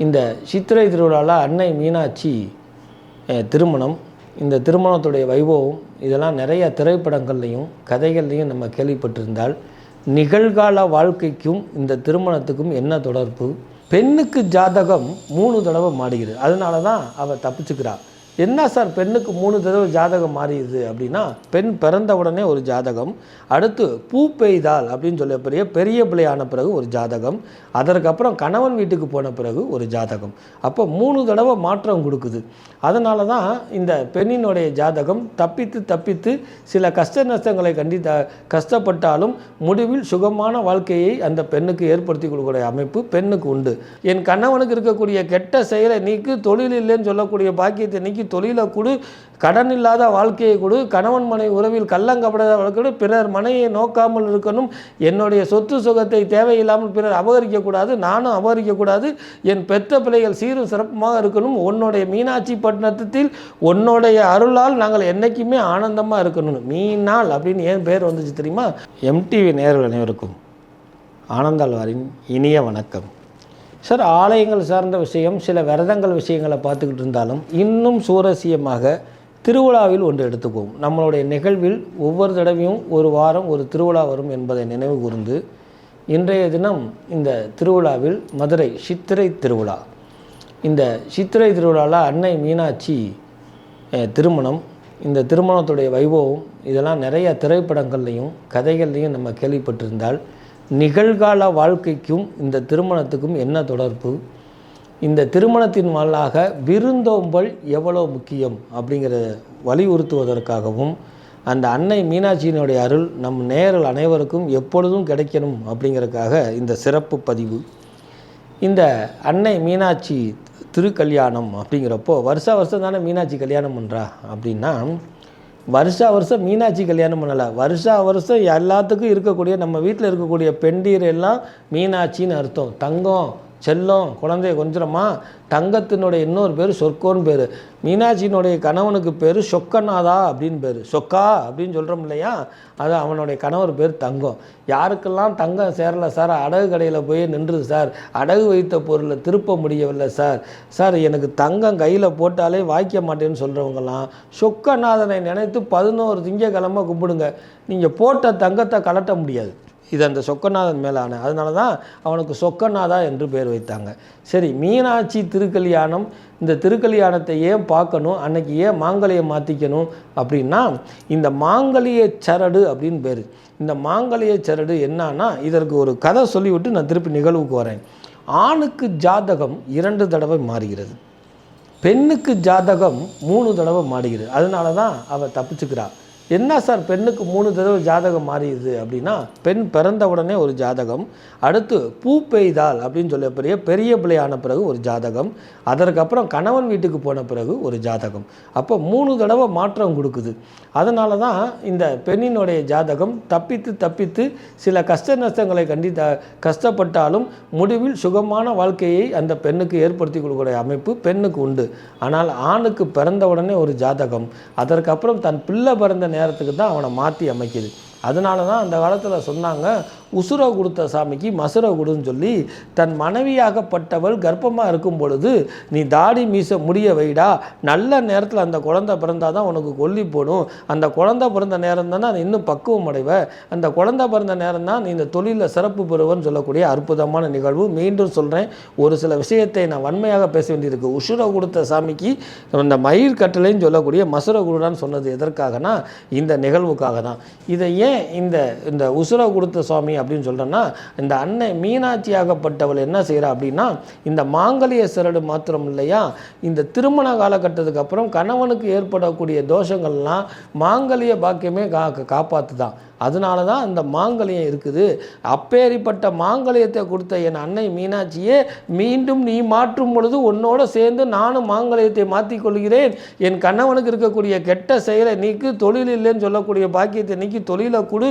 இந்த சித்திரை திருவிழாவில் அன்னை மீனாட்சி திருமணம் இந்த திருமணத்துடைய வைபவம் இதெல்லாம் நிறைய திரைப்படங்கள்லையும் கதைகள்லையும் நம்ம கேள்விப்பட்டிருந்தால் நிகழ்கால வாழ்க்கைக்கும் இந்த திருமணத்துக்கும் என்ன தொடர்பு? பெண்ணுக்கு ஜாதகம் மூணு தடவை மாடுகிறது அதனால தான் அவள் தப்பிச்சுக்கிறாள் என்ன சார் பெண்ணுக்கு மூணு தடவை ஜாதகம் மாறிடுது அப்படின்னா பெண் பிறந்த உடனே ஒரு ஜாதகம் அடுத்து பூ பெய்தால் அப்படின்னு சொல்ல பெரிய பெரிய பிள்ளையான பிறகு ஒரு ஜாதகம் அதற்கப்புறம் கணவன் வீட்டுக்கு போன பிறகு ஒரு ஜாதகம். அப்போ மூணு தடவை மாற்றம் கொடுக்குது. அதனால தான் இந்த பெண்ணினுடைய ஜாதகம் தப்பித்து தப்பித்து சில கஷ்ட நஷ்டங்களை கண்டி த கஷ்டப்பட்டாலும் முடிவில் சுகமான வாழ்க்கையை அந்த பெண்ணுக்கு ஏற்படுத்தி கொடுக்கக்கூடிய அமைப்பு பெண்ணுக்கு உண்டு. என் கணவனுக்கு இருக்கக்கூடிய கெட்ட செயலை நீக்கு தொழில் இல்லைன்னு சொல்லக்கூடிய பாக்கியத்தை நீக்கி தொழிலை கொடு கடன் இல்லாத வாழ்க்கையை கொடு கணவன் மனை உறவில் கள்ளங்கப்படாத வளர்க்கணும் பிறர் மனையை நோக்காமல் இருக்கணும் என்னுடைய சொத்து சுகத்தை தேவையில்லாமல் பிறர் அபகரிக்கக்கூடாது நானும் அபகரிக்கக்கூடாது என் பெத்த பிள்ளைகள் சீரும் சிறப்புமாக இருக்கணும் உன்னுடைய மீனாட்சி பட்டினத்தில் உன்னுடைய அருளால் நாங்கள் என்றைக்குமே ஆனந்தமாக இருக்கணும். மீனால் அப்படின்னு ஏன் பேர் வந்துச்சு தெரியுமா? எம்டிவி நேர்கள் அனைவருக்கும் ஆனந்தாழ்வாரின் இனிய வணக்கம். சார் ஆலயங்கள் சார்ந்த விஷயம் சில விரதங்கள் விஷயங்களை பார்த்துக்கிட்டு இருந்தாலும் இன்னும் சுவாரஸ்யமாக திருவிழாவில் ஒன்று எடுத்துக்குவோம். நம்மளுடைய நிகழ்வில் ஒவ்வொரு தடவையும் ஒரு வாரம் ஒரு திருவிழா வரும் என்பதை நினைவு கூர்ந்து இன்றைய தினம் இந்த திருவிழாவில் மதுரை சித்திரை திருவிழா. இந்த சித்திரை திருவிழாவில் அன்னை மீனாட்சி திருமணம் இந்த திருமணத்துடைய வைபவம் இதெல்லாம் நிறைய திரைப்படங்கள்லையும் கதைகள்லையும் நம்ம கேள்விப்பட்டிருந்தால் நிகழ்கால வாழ்க்கைக்கும் இந்த திருமணத்துக்கும் என்ன தொடர்பு? இந்த திருமணத்தின் வாயிலாக விருந்தோம்பல் எவ்வளோ முக்கியம்? அப்படிங்கிறத வலியுறுத்துவதற்காகவும் அந்த அன்னை மீனாட்சியினுடைய அருள் நம் நேரல் அனைவருக்கும் எப்பொழுதும் கிடைக்கணும் அப்படிங்கிறதுக்காக இந்த சிறப்பு பதிவு. இந்த அன்னை மீனாட்சி திருக்கல்யாணம் அப்படிங்கிறப்போ வருஷா வருஷம் தானே மீனாட்சி கல்யாணம் பண்ணுறா அப்படின்னா வருஷா வருஷம் மீனாட்சி கல்யாணம் பண்ணலை. வருஷா வருஷம் எல்லாத்துக்கும் இருக்கக்கூடிய நம்ம வீட்டில் இருக்கக்கூடிய பெண்டீர் எல்லாம் மீனாட்சின்னு அர்த்தம். தங்கம் செல்லம் குழந்தைய கொஞ்சமா தங்கத்தினுடைய இன்னொரு பேர் சொர்க்கோன்னு பேர். மீனாட்சியினுடைய கணவனுக்கு பேர் சொக்கநாதா அப்படின்னு பேர். சொக்கா அப்படின்னு சொல்கிறோம் இல்லையா? அது அவனுடைய கணவர் பேர் தங்கம். யாருக்கெல்லாம் தங்கம் சேரலை சார்? அடகு கடையில் போய் நின்றுது சார். அடகு வைத்த பொருளை திருப்ப முடியவில்லை சார். சார் எனக்கு தங்கம் கையில் போட்டாலே வாய்க்க மாட்டேன்னு சொல்கிறவங்கலாம் சொக்கநாதனை நினைத்து பதினோரு திங்கக்கிழமை கும்பிடுங்க. நீங்கள் போட்ட தங்கத்தை கலட்ட முடியாது. இது அந்த சொக்கநாதன் மேலான. அதனால தான் அவனுக்கு சொக்கநாதா என்று பேர் வைத்தாங்க. சரி மீனாட்சி திருக்கல்யாணம் இந்த திருக்கல்யாணத்தை ஏன் பார்க்கணும்? அன்னைக்கு ஏன் மாங்கலியை மாற்றிக்கணும் அப்படின்னா இந்த மாங்கலிய சரடு அப்படின்னு பேர். இந்த மாங்கலிய சரடு என்னன்னா இதற்கு ஒரு கதை சொல்லிவிட்டு நான் திருப்பி நிகழ்வுக்கு வரேன். ஆணுக்கு ஜாதகம் இரண்டு தடவை மாறுகிறது. பெண்ணுக்கு ஜாதகம் மூணு தடவை மாறுகிறது. அதனால தான் அவள் தப்பிச்சுக்கிறாள் என்ன சார் பெண்ணுக்கு மூணு தடவை ஜாதகம் மாறிடுது அப்படின்னா பெண் பிறந்த உடனே ஒரு ஜாதகம் அடுத்து பூ பெய்தால் அப்படின்னு சொல்ல பெரிய பெரிய பிள்ளையான பிறகு ஒரு ஜாதகம் அதற்கப்புறம் கணவன் வீட்டுக்கு போன பிறகு ஒரு ஜாதகம். அப்போ மூணு தடவை மாற்றம் கொடுக்குது. அதனால தான் இந்த பெண்ணினுடைய ஜாதகம் தப்பித்து தப்பித்து சில கஷ்ட நஷ்டங்களை கண்டி த கஷ்டப்பட்டாலும் முடிவில் சுகமான வாழ்க்கையை அந்த பெண்ணுக்கு ஏற்படுத்தி கொடுக்கக்கூடிய அமைப்பு பெண்ணுக்கு உண்டு. ஆனால் ஆணுக்கு பிறந்த உடனே ஒரு ஜாதகம் அதற்கப்புறம் தன் பிள்ளை பிறந்த நேரத்துக்கு தான் அவனை மாற்றி அமைக்குது. அதனால தான் அந்த காலத்தில் சொன்னாங்க உசுரை கொடுத்த சாமிக்கு மசுரை கொடுன்னு சொல்லி தன் மனைவியாகப்பட்டவள் கர்ப்பமாக இருக்கும் பொழுது நீ தாடி மீச முடிய வைடா. நல்ல நேரத்தில் அந்த குழந்தை பிறந்தால் தான் உனக்கு கொல்லி போடும். அந்த குழந்தை பிறந்த நேரம் தானே அது இன்னும் பக்குவம் அடைவ. அந்த குழந்தை பிறந்த நேரம் தான் நீ இந்த தொழிலில் சிறப்பு பெறுவன்னு சொல்லக்கூடிய அற்புதமான நிகழ்வு. மீண்டும் சொல்கிறேன் ஒரு சில விஷயத்தை நான் வன்மையாக பேச வேண்டியிருக்கு. உசுரை கொடுத்த சாமிக்கு இந்த மயிர் கட்டளைன்னு சொல்லக்கூடிய மசுர குருடான்னு சொன்னது எதற்காகனா இந்த நிகழ்வுக்காக தான் இதை ஏன் இந்த இந்த உசுரை கொடுத்த சுவாமி அப்படின்னு சொல்கிறேன்னா இந்த அன்னை மீனாட்சியாகப்பட்டவள் என்ன செய்கிறா அப்படின்னா இந்த மாங்கலிய சரடு மாத்திரம் இல்லையா இந்த திருமண காலகட்டத்துக்கு அப்புறம் கணவனுக்கு ஏற்படக்கூடிய தோஷங்கள்லாம் மாங்கலிய பாக்கியமே கா காப்பாற்று தான் அதனால தான் அந்த மாங்கல்யம் இருக்குது. அப்பேறிப்பட்ட மாங்கல்யத்தை கொடுத்த என் அன்னை மீனாட்சியே மீண்டும் நீ மாற்றும் பொழுது உன்னோட சேர்ந்து நானும் மாங்கல்யத்தை மாற்றிக்கொள்கிறேன் என் கணவனுக்கு இருக்கக்கூடிய கெட்ட செயலை நீக்கு தொழில் இல்லைன்னு சொல்லக்கூடிய பாக்கியத்தை நீக்கி தொழிலை கொடு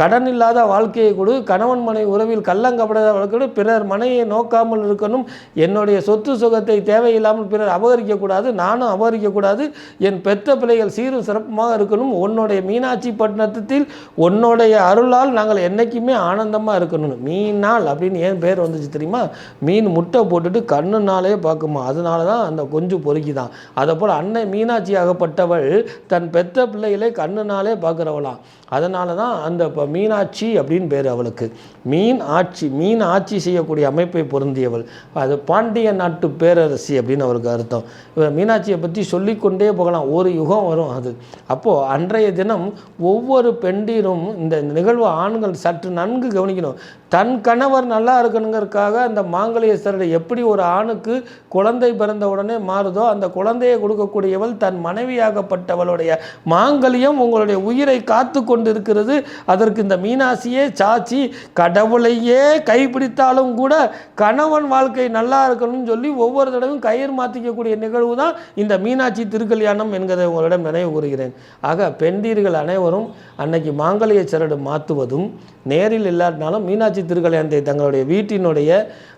கடன் இல்லாத வாழ்க்கையை கொடு கணவன் மனை உறவில் கள்ளங்கப்படாத வழக்கோடு பிறர் மனையை நோக்காமல் இருக்கணும். என்னுடைய சொத்து சுகத்தை தேவையில்லாமல் பிறர் அபகரிக்கக்கூடாது நானும் அபகரிக்கக்கூடாது. என் பெத்த பிள்ளைகள் சீரும் சிறப்புமாக இருக்கணும். உன்னுடைய மீனாட்சி பட்டினத்தில் உன்னுடைய அருளால் நாங்கள் என்றைக்குமே ஆனந்தமாக இருக்கணும் மீனால் அப்படின்னு ஏன் பேர் வந்துச்சு தெரியுமா? மீன் முட்டை போட்டுட்டு கண்ணுனாலே பார்க்குமா? அதனால தான் அந்த கொஞ்சு பொறுக்கி தான் அதை போல் அன்னை மீனாட்சி ஆகப்பட்டவள் தன் பெத்த பிள்ளைகளை கண்ணுனாலே பார்க்குறவளாம் அதனால தான் அந்த இப்போ மீனாட்சி அப்படின்னு பேர் அவளுக்கு. மீன் ஆட்சி மீன் ஆட்சி செய்யக்கூடிய அமைப்பை பொருந்தியவள். அது பாண்டிய நாட்டு பேரரசி அப்படின்னு அவருக்கு அர்த்தம். இவர் மீனாட்சியை பற்றி சொல்லிக்கொண்டே போகலாம். ஒரு யுகம் வரும் அது. அப்போது அன்றைய தினம் ஒவ்வொரு பெண்டிரும் இந்த நிகழ்வு ஆண்கள் சற்று நன்கு கவனிக்கணும். தன் கணவர் நல்லா இருக்கணுங்கிறதுக்காக அந்த மாங்கலிய சரடை எப்படி ஒரு ஆணுக்கு குழந்தை பிறந்த உடனே மாறுதோ அந்த குழந்தையை கொடுக்கக்கூடியவள் தன் மனைவியாகப்பட்டவளுடைய மாங்கலியம் உங்களுடைய உயிரை காத்து கொண்டு இருக்கிறது அதற்கு இந்த மீனாட்சியே சாச்சி கடவுளையே கைப்பிடித்தாலும் கூட கணவன் வாழ்க்கை நல்லா இருக்கணும்னு சொல்லி ஒவ்வொரு தடவையும் கயிறு மாற்றிக்கக்கூடிய நிகழ்வு தான் இந்த மீனாட்சி திருக்கல்யாணம் என்கிறதை உங்களிடம் நினைவு கூறுகிறேன். ஆக பெண்டீர்கள் அனைவரும் அன்னைக்கு மாங்கல்ய சரடு மாற்றுவதும் நேரில் இல்லாட்டினாலும் மீனாட்சி திருக்கல்யாணத்தை தங்களுடைய வீட்டினுடைய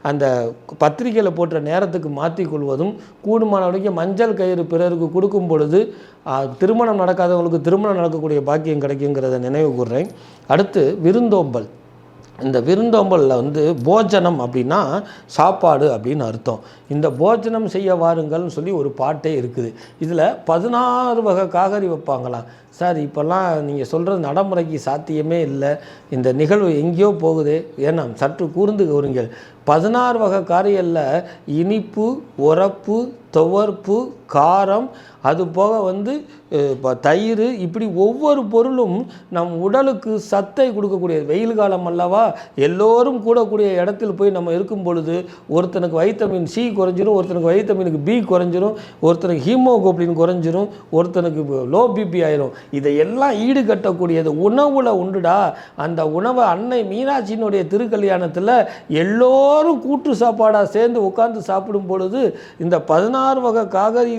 அந்த பத்திரிகையில் போட்ட நேரத்துக்கு மாற்றிக் கொள்வதும் கூடுமானவரைக்கும் மஞ்சள் கயிறு பிறருக்கு கொடுக்கும் பொழுது திருமணம் நடக்காதவங்களுக்கு திருமணம் நடக்கக்கூடிய பாக்கியம் கிடைக்குங்கிறத நினைவு கூறுறேன் அடுத்து விருந்தோம்பல். இந்த விருந்தோம்பலில் வந்து போஜனம் அப்படின்னா சாப்பாடு அப்படின்னு அர்த்தம். இந்த போஜனம் செய்ய வாருங்கள்னு சொல்லி ஒரு பாட்டே இருக்குது. இதில் பதினாறு வகை காகரி வைப்பாங்களாம் சார் இப்போல்லாம் நீங்கள் சொல்கிறது நடைமுறைக்கு சாத்தியமே இல்லை. இந்த நிகழ்வு எங்கேயோ போகுது. ஏன்னா சற்று கூர்ந்து கவருங்கள் பதினாறு வகை காரியல்ல இனிப்பு உரப்பு துவர்ப்பு காரம் அது போக வந்து இப்போ தயிர் இப்படி ஒவ்வொரு பொருளும் நம் உடலுக்கு சத்தை கொடுக்கக்கூடியது. வெயில் காலம் அல்லவா எல்லோரும் கூடக்கூடிய இடத்தில் போய் நம்ம இருக்கும் பொழுது ஒருத்தனுக்கு வைட்டமின் சி குறைஞ்சிரும் ஒருத்தனுக்கு வைட்டமினுக்கு பி குறைஞ்சிரும் ஒருத்தனுக்கு ஹீமோகுளோபின் குறைஞ்சிரும் ஒருத்தனுக்கு லோ பிபி ஆயிரும். இதையெல்லாம் ஈடுகட்டக்கூடியது உணவில் உண்டுடா. அந்த உணவை அன்னை மீனாட்சியினுடைய திருக்கல்யாணத்தில் எல்லோரும் கூட்டு சாப்பாடாக சேர்ந்து உட்கார்ந்து சாப்பிடும் பொழுது இந்த பதினாறு வகை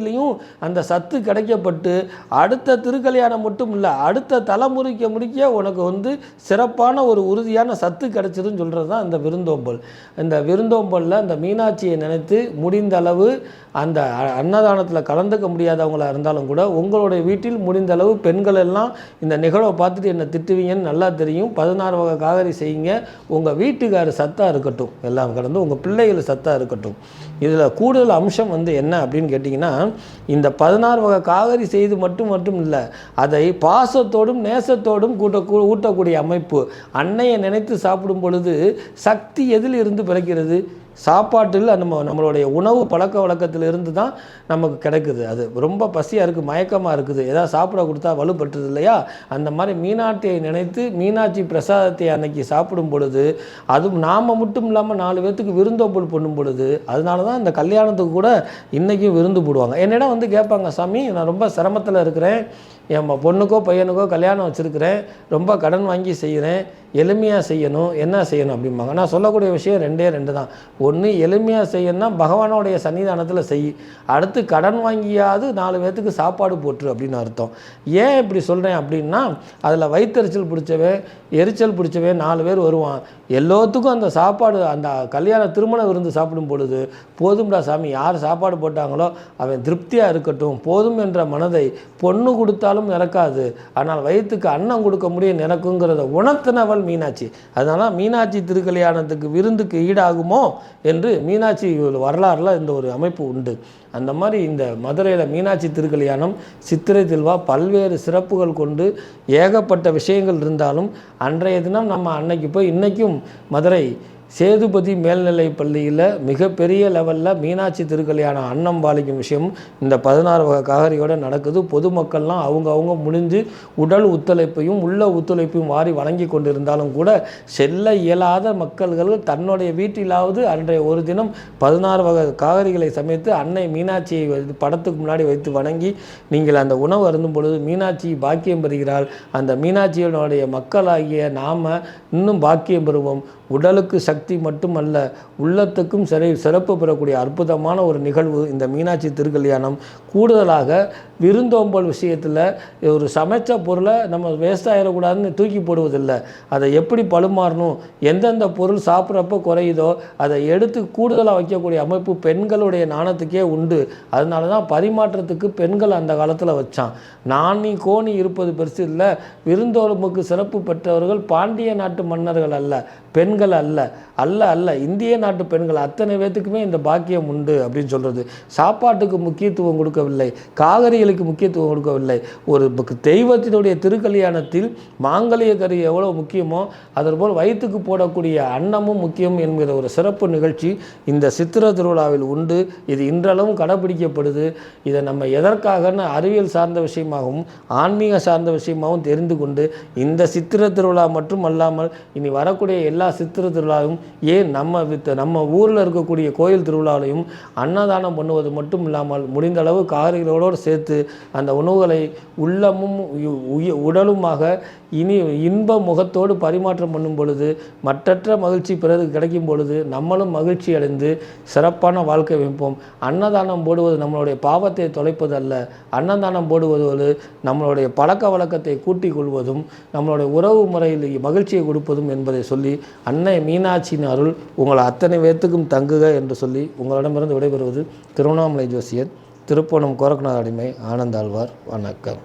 காகரியிலையும் அந்த சத்து கிடைக்கப்பட்டு அடுத்த திருக்கல்யாணம் மட்டும் இல்லை அடுத்த தலைமுறைக்கு முடிக்க உனக்கு வந்து சிறப்பான ஒரு உறுதியான சத்து கிடைச்சதுன்னு சொல்கிறது தான் இந்த விருந்தோம்பல். இந்த விருந்தோம்பலில் அந்த மீனாட்சியை நினைத்து முடிந்த அளவு அந்த அன்னதானத்தில் கலந்துக்க முடியாதவங்களா இருந்தாலும் கூட உங்களுடைய வீட்டில் முடிந்த அளவு பெண்கள் எல்லாம் இந்த நிகழ்வை பார்த்துட்டு என்னை திட்டுவீங்கன்னு நல்லா தெரியும். பதினாறு வகை காகரி செய்யுங்க. உங்கள் வீட்டுக்காரர் சத்தாக இருக்கட்டும். எல்லாம் கடந்து உங்கள் பிள்ளைகள் சத்தாக இருக்கட்டும். இதில் கூடுதல் அம்சம் வந்து என்ன அப்படின்னு கேட்டிங்கன்னா இந்த பதினாறு வகை காவிரி செய்து மட்டும் மட்டும் இல்லை அதை பாசத்தோடும் நேசத்தோடும் கூட்ட ஊட்டக்கூடிய அமைப்பு அன்னையை நினைத்து சாப்பிடும் பொழுது சக்தி எதில் இருந்து பிறக்கிறது? சாப்பாட்டில் நம்ம நம்மளுடைய உணவு பழக்க வழக்கத்தில் இருந்து தான் நமக்கு கிடைக்குது. அது ரொம்ப பசியாக இருக்குது மயக்கமாக இருக்குது. ஏதாவது சாப்பிட கொடுத்தா வலுப்பட்டுது இல்லையா? அந்த மாதிரி மீனாட்சியை நினைத்து மீனாட்சி பிரசாதத்தை அன்னைக்கு சாப்பிடும் பொழுது அதுவும் நாம் மட்டும் இல்லாமல் நாலு பேர்த்துக்கு விருந்தோப்பல் பண்ணும் பொழுது அதனால தான் இந்த கல்யாணத்துக்கு கூட இன்றைக்கும் விருந்து போடுவாங்க. என்னிடம் வந்து கேட்பாங்க சாமி நான் ரொம்ப சிரமத்தில் இருக்கிறேன். என் பொண்ணுக்கோ பையனுக்கோ கல்யாணம் வச்சுருக்கிறேன். ரொம்ப கடன் வாங்கி செய்கிறேன் எளிமையாக செய்யணும். என்ன செய்யணும் அப்படிம்பாங்க. நான் சொல்லக்கூடிய விஷயம் ரெண்டே ரெண்டு தான். ஒன்று எளிமையாக செய்யணும்னா பகவானோடைய சன்னிதானத்தில் செய். அடுத்து கடன் வாங்கியாவது நாலு பேர்த்துக்கு சாப்பாடு போட்டுரு அப்படின்னு அர்த்தம். ஏன் இப்படி சொல்கிறேன் அப்படின்னா அதில் வயிற்றெரிச்சல் பிடிச்சவன் எரிச்சல் பிடிச்சவன் நாலு பேர் வருவான். எல்லோத்துக்கும் அந்த சாப்பாடு அந்த கல்யாண திருமண விருந்து சாப்பிடும் பொழுது போதும்டா சாமி யார் சாப்பாடு போட்டாங்களோ அவன் திருப்தியாக இருக்கட்டும். போதும் என்ற மனதை பொண்ணு கொடுத்தா கொடுத்தாலும் நிறக்காது ஆனால் வயிற்றுக்கு அன்னம் கொடுக்க முடியும் நினைக்குங்கிறத உணர்த்தினவள் மீனாட்சி. அதனால மீனாட்சி திருக்கல்யாணத்துக்கு விருந்துக்கு ஈடாகுமோ என்று மீனாட்சி வரலாறுல இந்த ஒரு அமைப்பு உண்டு. அந்த மாதிரி இந்த மதுரையில் மீனாட்சி திருக்கல்யாணம் சித்திரை தில்வா பல்வேறு சிறப்புகள் கொண்டு ஏகப்பட்ட விஷயங்கள் இருந்தாலும் அன்றைய தினம் நம்ம அன்னைக்கு போய் இன்றைக்கும் மதுரை சேதுபதி மேல்நிலை பள்ளியில் மிகப்பெரிய லெவலில் மீனாட்சி திருக்கல்யாணம் அன்னம் பாலிக்கும் விஷயம் இந்த பதினாறு வகை காகரியோடு நடக்குது. பொதுமக்கள்லாம் அவங்க அவங்க முடிஞ்சு உடல் ஒத்துழைப்பையும் உள்ள ஒத்துழைப்பையும் வாரி வழங்கி கொண்டிருந்தாலும் கூட செல்ல இயலாத மக்கள்கள் தன்னுடைய வீட்டிலாவது அன்றைய ஒரு தினம் பதினாறு வகை காகரிகளை சமைத்து அன்னை மீனாட்சியை வைத்து படத்துக்கு முன்னாடி வைத்து வணங்கி நீங்கள் அந்த உணவு அருந்தும் பொழுது மீனாட்சி பாக்கியம் பெறுகிறாள். அந்த மீனாட்சியினுடைய மக்களாகிய நாம் இன்னும் பாக்கியம் பெறுவோம். உடலுக்கு சக்தி மட்டுமல்ல உள்ளத்துக்கும் சிறை சிறப்பு பெறக்கூடிய அற்புதமான ஒரு நிகழ்வு இந்த மீனாட்சி திருக்கல்யாணம். கூடுதலாக விருந்தோம்பல் விஷயத்தில் ஒரு சமைச்ச பொருளை நம்ம வேஸ்ட் ஆகிடக்கூடாதுன்னு தூக்கி போடுவதில்லை. அதை எப்படி பழுமாறணும் எந்தெந்த பொருள் சாப்பிட்றப்ப குறையுதோ அதை எடுத்து கூடுதலாக வைக்கக்கூடிய அமைப்பு பெண்களுடைய நாணத்துக்கே உண்டு. அதனால தான் பரிமாற்றத்துக்கு பெண்கள் அந்த காலத்தில் வச்சான். நாணி கோணி இருப்பது பெருசு இல்லை. விருந்தோம்புக்கு சிறப்பு பெற்றவர்கள் பாண்டிய நாட்டு மன்னர்கள் அல்ல பெண்கள் அல்ல அல்ல அல்ல. இந்திய நாட்டு பெண்கள் அத்தனை பேத்துக்குமே இந்த பாக்கியம் உண்டு அப்படின்னு சொல்கிறது சாப்பாட்டுக்கு முக்கியத்துவம் கொடுக்கவில்லை. காகரிகளுக்கு முக்கியத்துவம் கொடுக்கவில்லை. ஒரு தெய்வத்தினுடைய திருக்கல்யாணத்தில் மாங்கல்ய கறி எவ்வளோ முக்கியமோ அதன்போல் வயிற்றுக்கு போடக்கூடிய அன்னமும் முக்கியம் என்கிற ஒரு சிறப்பு நிகழ்ச்சி இந்த சித்திர திருவிழாவில் உண்டு. இது இன்றளவும் கடைபிடிக்கப்படுது இதை நம்ம எதற்காகன்னு அறிவியல் சார்ந்த விஷயமாகவும் ஆன்மீக சார்ந்த விஷயமாகவும் தெரிந்து கொண்டு இந்த சித்திர திருவிழா மட்டும் அல்லாமல் இனி வரக்கூடிய எல்லா சித்திர திருவிழாவும் ஏன் நம்ம நம்ம ஊரில் இருக்கக்கூடிய கோயில் திருவிழாவிலையும் அன்னதானம் பண்ணுவது மட்டும் இல்லாமல் முடிந்த அளவு காரிகளோடு சேர்த்து அந்த உணவுகளை உள்ளமும் உடலுமாக இனி இன்ப முகத்தோடு பரிமாற்றம் பண்ணும் பொழுது மற்றற்ற மகிழ்ச்சி பிறகு கிடைக்கும் பொழுது நம்மளும் மகிழ்ச்சி அடைந்து சிறப்பான வாழ்க்கை வைப்போம். அன்னதானம் போடுவது நம்மளுடைய பாவத்தை தொலைப்பது அல்ல அன்னதானம் போடுவது நம்மளுடைய பழக்க வழக்கத்தை கூட்டிக் கொள்வதும் நம்மளுடைய உறவு முறையில் மகிழ்ச்சியை கொடுப்பதும் என்பதை சொல்லி அன்னை மீனாட்சியின் அருள் உங்கள் அத்தனை பேர்த்துக்கும் தங்குக என்று சொல்லி உங்களிடமிருந்து விடைபெறுவது திருவண்ணாமலை ஜோசியர். திருப்பணம் கோரக்கநாத அடிமை ஆனந்தாழ்வார் வணக்கம்.